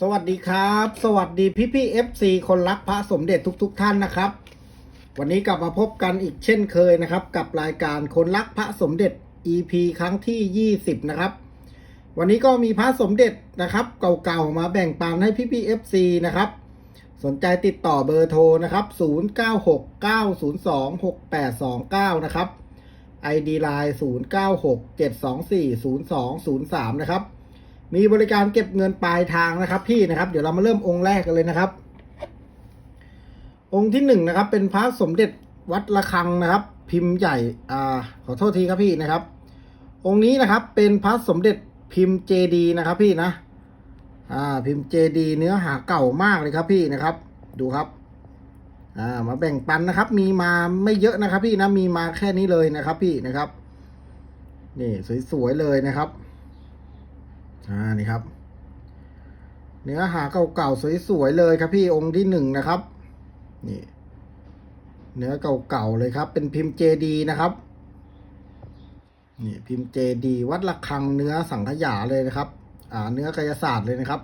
สวัสดีครับ สวัสดีพี่พี่เอฟซีคนรักพระสมเด็จทุกๆทท่านนะครับ วันนี้กลับมาพบกันอีกเช่นเคยนะครับ กับรายการคนรักพระสมเด็จ EP ครั้งที่ 20 นะครับ วันนี้ก็มีพระสมเด็จนะครับเก่าๆมาแบ่งปันให้พี่พี่เอฟซีนะครับ สนใจติดต่อเบอร์โทรนะครับ 0969026829 นะครับ ID Line 0967240203 นะครับ มีบริการเก็บเงินปลายทางนะครับ พี่นะครับ เดี๋ยวเรามาเริ่มองค์แรกกันเลยนะครับ องค์ที่หนึ่งนะครับ เป็นพระสมเด็จวัดระฆังนะครับ พิมพ์ใหญ่อ่าขอโทษทีครับพี่นะครับ องค์นี้นะครับ เป็นพระสมเด็จพิมพ์เจดีนะครับ พี่นะ อ่า พิมพ์เจดีเนื้อหาเก่ามากเลยครับพี่นะครับ ดูครับ อ่า มาแบ่งปันนะครับ มีมาไม่เยอะนะครับ พี่นะ มีมาแค่นี้เลยนะครับ พี่นะครับ นี่สวยๆเลยนะครับ อ่านี่ครับ เนื้อหาเก่าๆสวยๆเลยครับพี่องค์ที่หนึ่งนะครับ นี่ เนื้อเก่าๆเลยครับ เป็นพิมพ์เจดีนะครับ นี่พิมพ์เจดีวัดระฆังเนื้อสังขยาเลยนะครับ อ่า เนื้อกายศาสตร์เลยนะครับ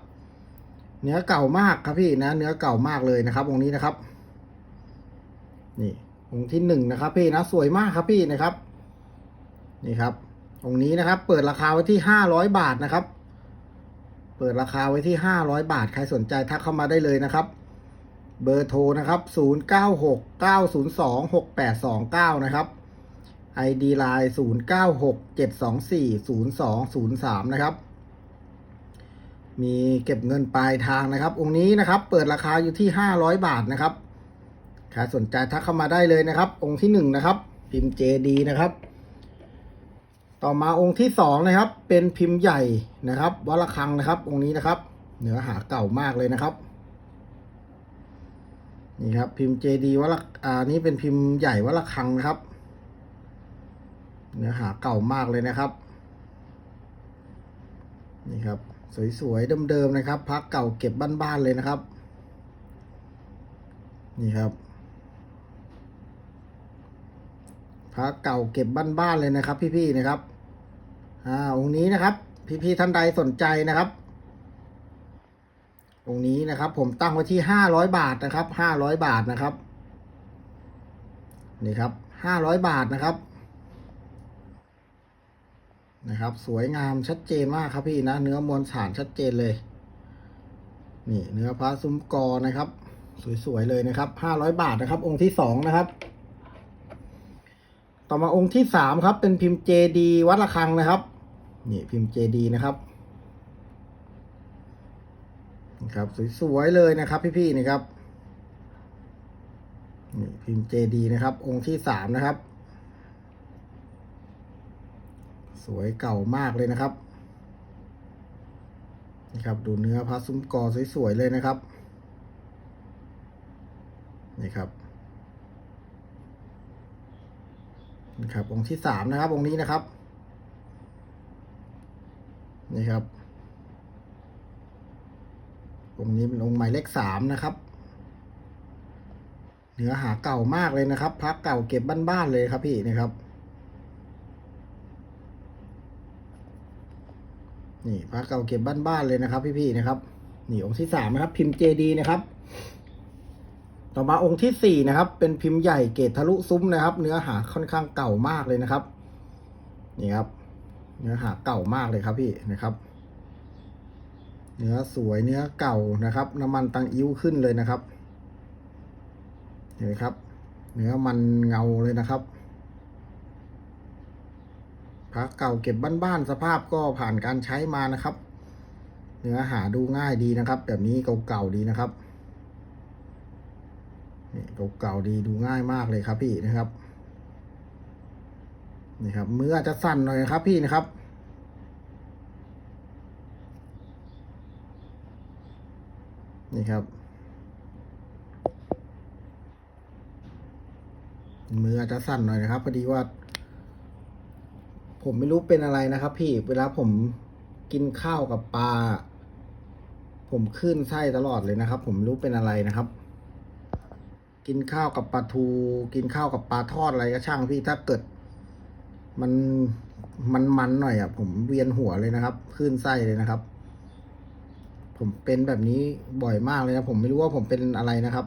เนื้อเก่ามากครับพี่นะ เนื้อเก่ามากเลยนะครับ องค์นี้นะครับ นี่องค์ที่หนึ่งนะครับพี่นะสวยมากครับพี่นะครับ นี่ครับองค์นี้นะครับ เปิดราคาไว้ที่ห้าร้อยบาทนะครับ เปิดราคาไว้ที่ห้าร้อยบาท ใครสนใจทักเข้ามาได้เลยนะครับ เบอร์โทรนะครับศูนย์เก้าหกเก้าศูนย์สองหกแปดสองเก้านะครับ ID Line ศูนย์เก้าหกเจ็ดสองสี่ศูนย์สองศูนย์สามนะครับ มีเก็บเงินปลายทางนะครับ องค์นี้นะครับ เปิดราคาอยู่ที่ห้าร้อยบาทนะครับ ใครสนใจทักเข้ามาได้เลยนะครับ องค์ที่หนึ่งนะครับ พิมพ์เจดีนะครับ ต่อมาองค์ที่สองนะครับ เป็นพิมพ์ใหญ่นะครับวัดระฆังนะครับ องค์นี้นะครับ เนื้อหาเก่ามากเลยนะครับนี่ครับพิมพ์เจดีวัดระอ่านี่เป็นพิมพ์ใหญ่วัดระฆังนะครับ เนื้อหาเก่ามากเลยนะครับนี่ครับสวยๆเดิมๆนะครับพักเก่าเก็บบ้านๆเลยนะครับ นี่ครับพระเก่าเก็บบ้านๆเลยนะครับ พี่ๆนะครับ อ่าองค์นี้นะครับ พี่ๆท่านใดสนใจนะครับ องค์นี้นะครับ ผมตั้งไว้ที่ห้าร้อยบาทนะครับห้าร้อยบาทนะครับ นี่ครับห้าร้อยบาทนะครับ นะครับ สวยงามชัดเจนมากครับพี่นะ เนื้อมวลสารชัดเจนเลย นี่เนื้อพระซุ้มกอนะครับ สวยๆเลยนะครับห้าร้อยบาทนะครับ องค์ที่สองนะครับต่อมาองค์ที่สามครับ เป็นพิมพ์เจดีวัดระฆังนะครับ นี่พิมพ์เจดีนะครับนะครับสวยๆเลยนะครับ พี่ๆนะครับนี่พิมพ์เจดีนะครับ องค์ที่สามนะครับ สวยเก่ามากเลยนะครับนี่ครับดูเนื้อพระซุ้มกอสวยๆเลยนะครับนี่ครับนะครับองค์ที่สามนะครับองค์นี้นะครับ นี่ครับ องค์นี้เป็นองค์หมายเลขสามนะครับ เนื้อหาเก่ามากเลยนะครับพักเก่าเก็บบ้านๆเลยครับพี่นะครับ นี่พระเก่าเก็บบ้านๆเลยนะครับพี่ๆนะครับ นี่องค์ที่สามนะครับ พิมพ์เจดีนะครับต่อมาองค์ที่สี่นะครับ เป็นพิมพ์ใหญ่เกตทะลุซุ้มนะครับ เนื้อหาค่อนข้างเก่ามากเลยนะครับ นี่ครับ เนื้อหาเก่ามากเลยครับพี่นะครับ เนื้อสวยเนื้อเก่านะครับ น้ำมันตังอิ้วขึ้นเลยนะครับ เห็นไหมครับ เนื้อมันเงาเลยนะครับพระเก่าเก็บบ้านๆสภาพก็ผ่านการใช้มานะครับ เนื้อหาดูง่ายดีนะครับ แบบนี้เก่าๆดีนะครับนี่เก่าๆดีดูง่ายมากเลยครับพี่นะครับ นี่ครับมืออาจจะสั่นหน่อยนะครับพี่นะครับ นี่ครับ มืออาจจะสั่นหน่อยนะครับพอดีว่า ผมไม่รู้เป็นอะไรนะครับ พี่เวลาผมกินข้าวกับปลาผมขึ้นไส้ตลอดเลยนะครับ ผมไม่รู้เป็นอะไรนะครับ กินข้าวกับปลาทู กินข้าวกับปลาทอดอะไรก็ช่างพี่ถ้าเกิด มันมันมันหน่อยอะ ผมเวียนหัวเลยนะครับขึ้นไส้เลยนะครับ ผมเป็นแบบนี้บ่อยมากเลยนะผมไม่รู้ว่าผมเป็นอะไรนะครับ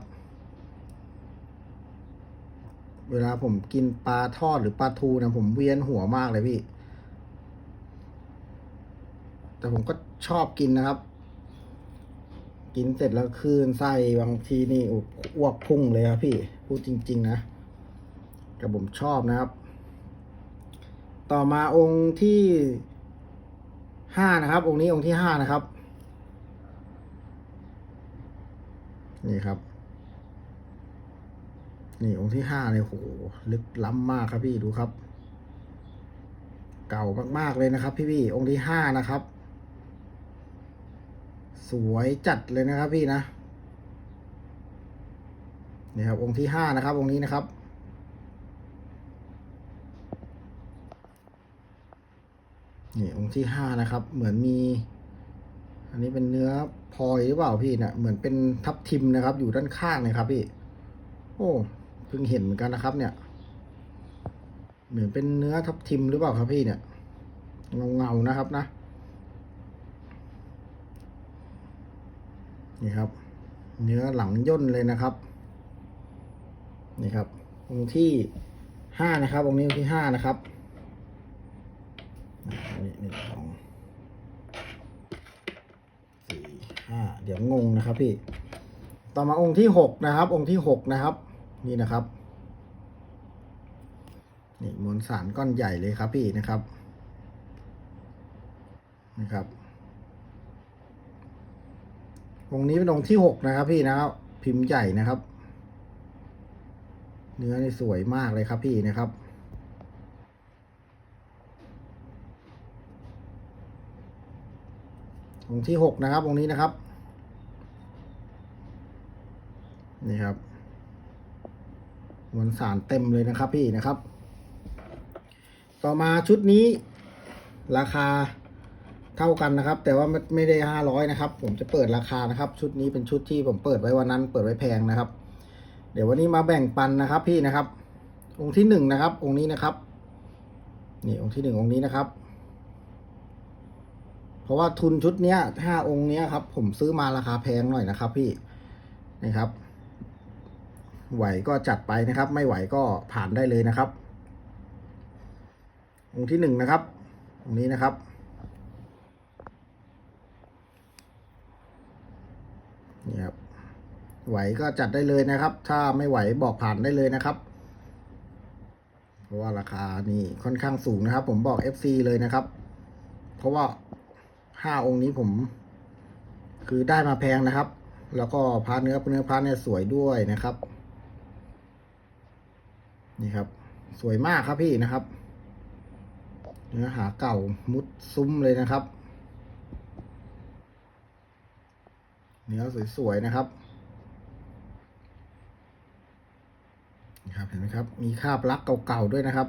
เวลาผมกินปลาทอดหรือปลาทูนะผมเวียนหัวมากเลยพี่ แต่ผมก็ชอบกินนะครับ กินเสร็จแล้วคลืนไส้บางทีนี่อ้วกพุ่งเลยครับพี่ พูดจริง ๆ นะแต่ผมชอบนะครับ ต่อมาองค์ที่ห้านะครับ องค์นี้องค์ที่ห้านะครับ นี่ครับ นี่องค์ที่ห้าเลยโหลึกล้ำมากครับพี่ดูครับ เก่ามากๆเลยนะครับ พี่พี่องค์ที่ห้านะครับ สวยจัดเลยนะครับพี่นะนี่ครับองค์ที่ห้านะครับ องค์นี้นะครับ นี่องค์ที่ห้านะครับ เหมือนมี อันนี้เป็นเนื้อพลอยหรือเปล่าพี่เนะ่ะเหมือนเป็นทับทิมนะครับ อยู่ด้านข้างเลยครับพี่ โอ้เพิ่งเห็นเหมือนกันนะครับ เนี่ย เหมือนเป็นเนื้อทับทิมหรือเปล่าครับพี่เนี่ยเงาเงานะครับนะ นี่ครับ เนื้อหลังย่นเลยนะครับ นี่ครับองค์ที่ห้านะครับองค์นี้องค์ที่ห้านะครับ นี่นี่สองสี่ห้าเดี๋ยวงงนะครับพี่ ต่อมาองค์ที่หกนะครับ องค์ที่หกนะครับ นี่นะครับนี่มวลสารก้อนใหญ่เลยครับพี่นะครับนะครับองค์นี้เป็นองค์ที่หกนะครับ พี่นะครับ พิมพ์ใหญ่นะครับ เนื้อนี่สวยมากเลยครับพี่นะครับ องค์ที่หกนะครับองค์นี้นะครับ นี่ครับมวลสารเต็มเลยนะครับพี่นะครับ ต่อมาชุดนี้ราคาเท่ากันนะครับ แต่ว่าไม่ไม่ได้ห้าร้อยนะครับ ผมจะเปิดราคานะครับ ชุดนี้เป็นชุดที่ผมเปิดไว้วันนั้น เปิดไว้แพงนะครับ เดี๋ยววันนี้มาแบ่งปันนะครับพี่นะครับ องค์ที่หนึ่งนะครับ องค์นี้นะครับ นี่องค์ที่หนึ่งองค์นี้นะครับ เพราะว่าทุนชุดเนี้ยห้าองค์เนี้ยครับ ผมซื้อมาราคาแพงหน่อยนะครับ พี่นะครับ ไหวก็จัดไปนะครับ ไม่ไหวก็ผ่านได้เลยนะครับ องค์ที่หนึ่งนะครับองค์นี้นะครับ นี่ครับ ไหวก็จัดได้เลยนะครับ ถ้าไม่ไหวบอกผ่านได้เลยนะครับ เพราะว่าราคานี่ค่อนข้างสูงนะครับ ผมบอก FC เลยนะครับ เพราะว่า ห้าองค์นี้ผม คือได้มาแพงนะครับ แล้วก็พาเนื้อเนื้อพาเนี่ยสวยด้วยนะครับ นี่ครับ สวยมากครับพี่นะครับ เนื้อหาเก่ามุดซุ้มเลยนะครับ เนื้อสวยๆนะครับนี่ครับเห็นไหมครับ มีคาบลักเก่าๆด้วยนะครับ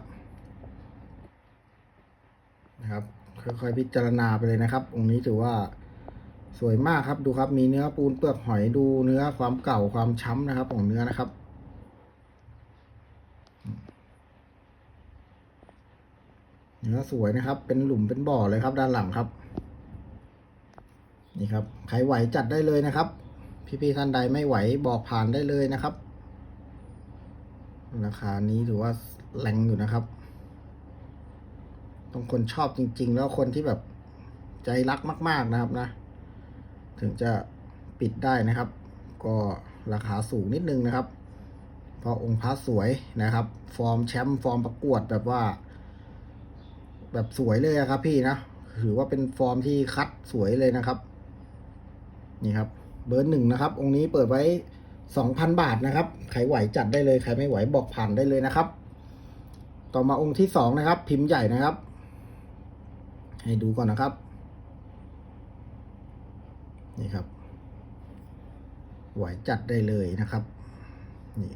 นะครับ ค่อยๆพิจารณาไปเลยนะครับ องค์นี้ถือว่าสวยมากครับดูครับ มีเนื้อปูนเปลือกหอยดูเนื้อความเก่าความช้ำนะครับ ของเนื้อนะครับ เนื้อสวยนะครับ เป็นหลุมเป็นบ่อเลยครับ ด้านหลังครับ นี่ครับใครไหวจัดได้เลยนะครับ พี่ๆท่านใดไม่ไหวบอกผ่านได้เลยนะครับ ราคานี้ถือว่าแรงอยู่นะครับ ต้องคนชอบจริง ๆ แล้วคนที่แบบใจรักมาก ๆนะครับนะ ถึงจะปิดได้นะครับ ก็ราคาสูงนิดนึงนะครับ เพราะองค์พระสวยนะครับ ฟอร์มแชมป์ฟอร์มประกวดแบบว่า แบบสวยเลยครับ พี่นะถือว่าเป็นฟอร์มที่คัดสวยเลยนะครับ นี่ครับ เบอร์หนึ่งนะครับ องค์นี้เปิดไว้สองพันบาทนะครับ ใครไหวจัดได้เลย ใครไม่ไหวบอกผ่านได้เลยนะครับ ต่อมาองค์ที่สองนะครับ พิมพ์ใหญ่นะครับ ให้ดูก่อนนะครับ นี่ครับ ไหวจัดได้เลยนะครับ นี่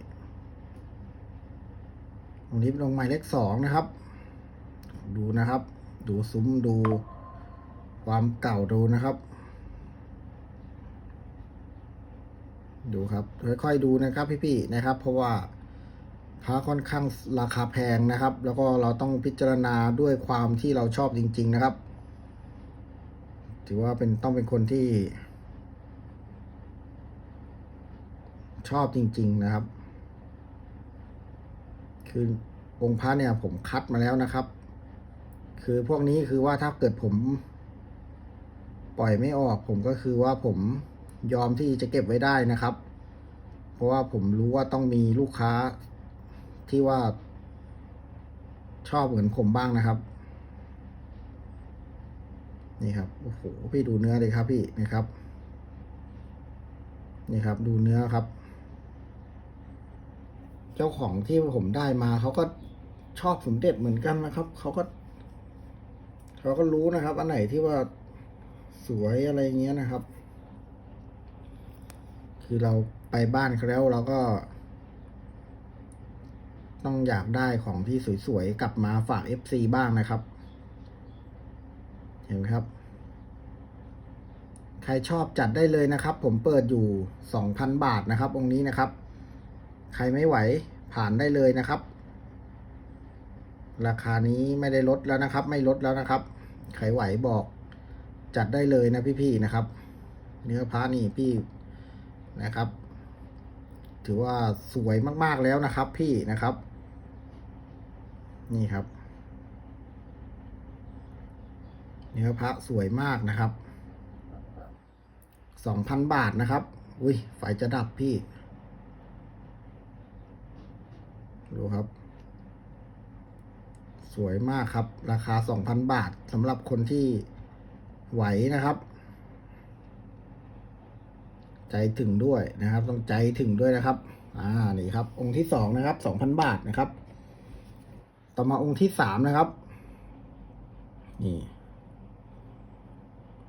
องนี้เป็นองค์หมายเลขสองนะครับ ดูนะครับ ดูซุ้มดูความเก่าดูนะครับ ดูครับค่อยๆดูนะครับพี่ๆนะครับ เพราะว่า พราค่อนข้างราคาแพงนะครับ แล้วก็เราต้องพิจารณาด้วยความที่เราชอบจริง ๆนะครับ ถือว่าเป็นต้องเป็นคนที่ ชอบจริง ๆนะครับ คือองค์พระเนี่ยผมคัดมาแล้วนะครับ คือพวกนี้คือว่าถ้าเกิดผม ปล่อยไม่ออก ผมก็คือว่าผมยอมที่จะเก็บไว้ได้นะครับ เพราะว่าผมรู้ว่าต้องมีลูกค้า ที่ว่า ชอบเหมือนผมบ้างนะครับ นี่ครับโอ้โหพี่ดูเนื้อเลยครับพี่นะครับ นี่ครับ ดูเนื้อครับ เจ้าของที่ผมได้มาเขาก็ชอบสมเด็จเหมือนกันนะครับเขาก็เขาก็รู้นะครับ อันไหนที่ว่าสวยอะไรเงี้ยนะครับ คือเราไปบ้านเขาแล้วเราก็ ต้องอยากได้ของที่สวยๆ กลับมาฝาก FC บ้างนะครับ เห็นไหมครับ ใครชอบจัดได้เลยนะครับ ผมเปิดอยู่สองพันบาทนะครับ องค์นี้นะครับ ใครไม่ไหวผ่านได้เลยนะครับ ราคานี้ไม่ได้ลดแล้วนะครับ ไม่ลดแล้วนะครับ ใครไหวบอกจัดได้เลยนะพี่ๆนะครับ เนื้อพระนี่พี่นะครับ ถือว่าสวยมากๆแล้วนะครับพี่นะครับ นี่ครับ เนื้อพระสวยมากนะครับ สองพันบาทนะครับ อุ้ยไฟจะดับพี่ ดูครับ สวยมากครับ ราคาสองพันบาทสำหรับคนที่ไหวนะครับ ใจถึงด้วยนะครับ ต้องใจถึงด้วยนะครับ อ่า นี่ครับ องค์ที่สองนะครับ สองพันบาทนะครับ ต่อมาองค์ที่สามนะครับ นี่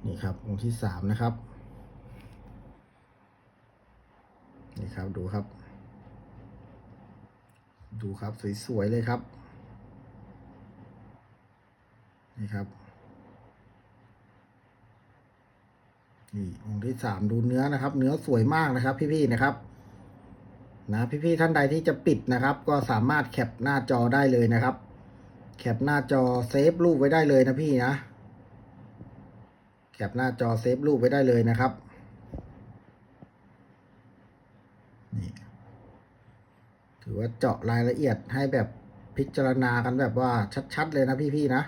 นี่ครับ องค์ที่สามนะครับ นี่ครับดูครับ ดูครับสวยๆเลยครับ นี่ครับ นี่องค์ที่สามดูเนื้อนะครับ เนื้อสวยมากนะครับ พี่ๆนะครับ นะพี่ๆท่านใดที่จะปิดนะครับ ก็สามารถแคปหน้าจอได้เลยนะครับ แคปหน้าจอเซฟรูปไว้ได้เลยนะพี่นะแคปหน้าจอเซฟรูปไว้ได้เลยนะครับนี่ถือว่าเจาะรายละเอียดให้แบบพิจารณากันแบบว่าชัดๆเลยนะพี่ๆนะ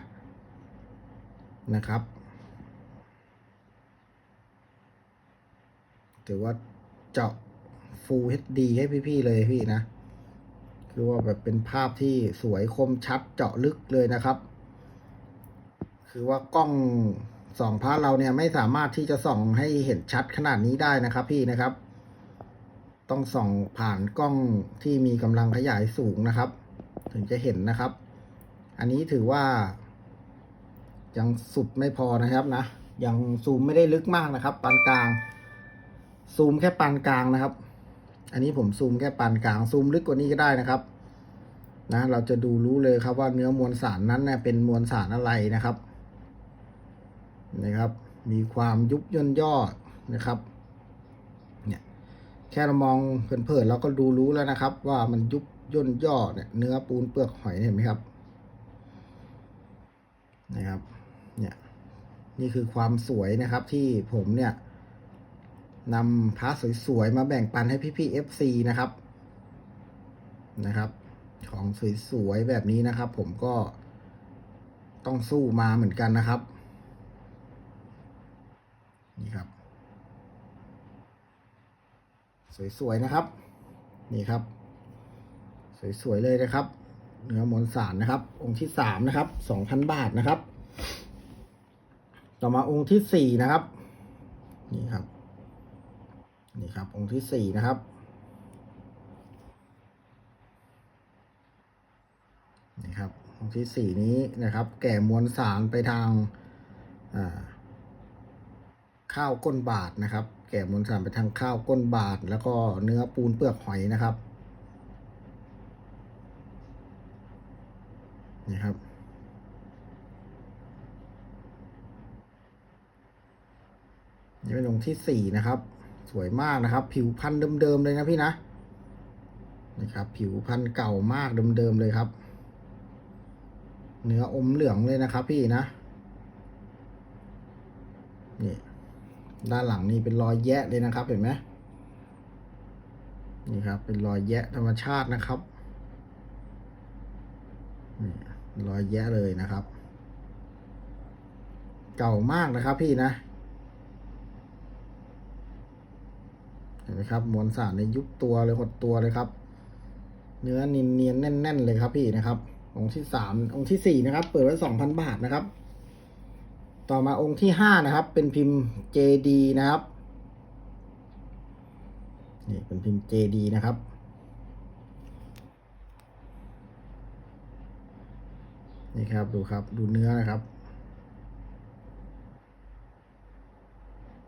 นะครับ ถือว่าเจาะ Full HD ให้พี่ๆเลยพี่นะ คือว่าแบบเป็นภาพที่สวยคมชัดเจาะลึกเลยนะครับ คือว่ากล้องส่องพระเราเนี่ยไม่สามารถที่จะส่องให้เห็นชัดขนาดนี้ได้นะครับ พี่นะครับ ต้องส่องผ่านกล้องที่มีกำลังขยายสูงนะครับ ถึงจะเห็นนะครับ อันนี้ถือว่า ยังสุดไม่พอนะครับนะยังซูมไม่ได้ลึกมากนะครับ ปานกลาง ซูมแค่ปานกลางนะครับ อันนี้ผมซูมแค่ปานกลางซูมลึกกว่านี้ก็ได้นะครับ นะ เราจะดูรู้เลยครับว่าเนื้อมวลสารนั้นเนี่ยเป็นมวลสารอะไรนะครับนะครับ มีความยุบย่นย่อนะครับ เนี่ยแค่เรามองเผินๆเราก็ดูรู้แล้วนะครับ ว่ามันยุบย่นย่อเนี่ยเนื้อปูนเปลือกหอยเห็นไหมครับนะครับ เนี่ย นี่คือความสวยนะครับที่ผมเนี่ย นำพระสวยๆ มาแบ่งปันให้พี่ๆ FC นะครับ นะครับ ของสวยๆ แบบนี้นะครับ ผมก็ต้องสู้มาเหมือนกันนะครับ นี่ครับ สวยๆ นะครับ นี่ครับ สวยๆ เลยนะครับ เนื้อมวลสารนะครับ องค์ที่สามนะครับ สองพันบาทนะครับ ต่อมาองค์ที่สี่นะครับ นี่ครับ นี่ครับ องค์ที่สี่นะครับ นี่ครับ องค์ที่สี่นี้นะครับ แก่มวลสารไปทางข้าวก้นบาทนะครับ แก่มวลสารไปทางข้าวก้นบาท แล้วก็เนื้อปูนเปลือกหอยนะครับ นี่ครับนี่เป็นองค์ที่สี่นะครับ สวยมากนะครับ ผิวพันธุ์เดิมๆเลยนะพี่นะนะครับ ผิวพันธุ์เก่ามากเดิมๆเลยครับ เนื้ออมเหลืองเลยนะครับ พี่นะนี่ด้านหลังนี่เป็นรอยแยะเลยนะครับ เห็นไหมนี่ครับ เป็นรอยแยะธรรมชาตินะครับนี่รอยแยะเลยนะครับ เก่ามากนะครับพี่นะ ห็นไหมครับมวลสารในยุบตัวเลยหดตัวเลยครับ เนื้อเนียนเนียนๆแน่น ๆ เลยครับพี่นะครับ องค์ที่สามองค์ที่สี่นะครับ เปิดไว้สองพันบาทนะครับ ต่อมาองค์ที่ห้านะครับ เป็นพิมพ์ JD นะครับนี่เป็นพิมพ์ JD นะครับนี่ครับดูครับดูเนื้อนะครับ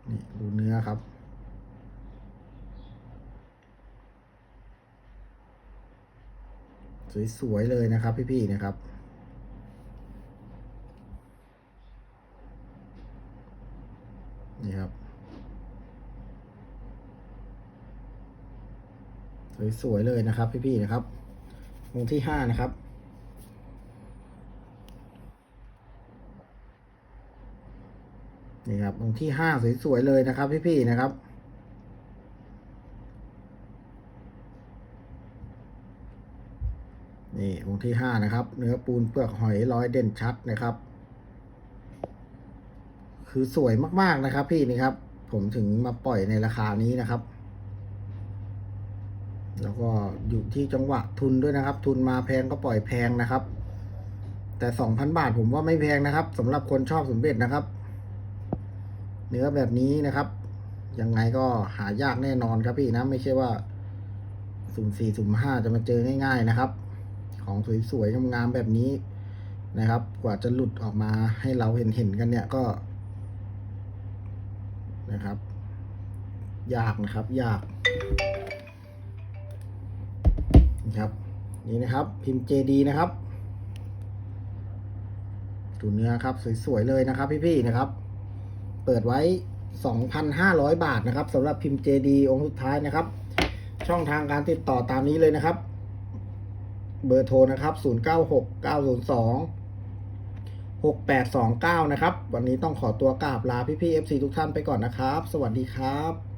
นี่ดูเนื้อครับ สวยๆเลยนะครับ พี่ๆนะครับ นี่ครับ สวยๆเลยนะครับ พี่ๆนะครับองที่ห้านะครับนี่ครับองค์ที่ห้าสวยๆเลยนะครับ พี่ๆนะครับ นี่องค์ที่ห้านะครับ เนื้อปูนเปลือกหอยร้อยเด่นชัดนะครับ คือสวยมากๆนะครับ พี่นี่ครับ ผมถึงมาปล่อยในราคานี้นะครับ แล้วก็อยู่ที่จังหวะทุนด้วยนะครับ ทุนมาแพงก็ปล่อยแพงนะครับ แต่สองพันบาทผมว่าไม่แพงนะครับสำหรับคนชอบสมเด็จนะครับ เนื้อแบบนี้นะครับยังไงก็หายากแน่นอนครับพี่นะ ไม่ใช่ว่า สุ่มสี่สุ่มห้าจะมาเจอง่าย ๆ นะครับ ของสวยๆงามๆแบบนี้นะครับ กว่าจะหลุดออกมาให้เราเห็นเห็นๆกันเนี่ยก็ นะครับ ยากนะครับยากนี่ครับนี่นะครับพิมพ์ JD นะครับดูเนื้อครับสวยๆเลยนะครับ พี่ๆนะครับ เปิดไว้ 2,500 บาทนะครับสำหรับพิมพ์ JD องค์สุดท้ายนะครับ ช่องทางการติดต่อตามนี้เลยนะครับ เบอร์โทรนะครับ 096902 6829 นะครับ วันนี้ต้องขอตัวกราบลาพี่ๆ FC ทุกท่านไปก่อนนะครับ สวัสดีครับ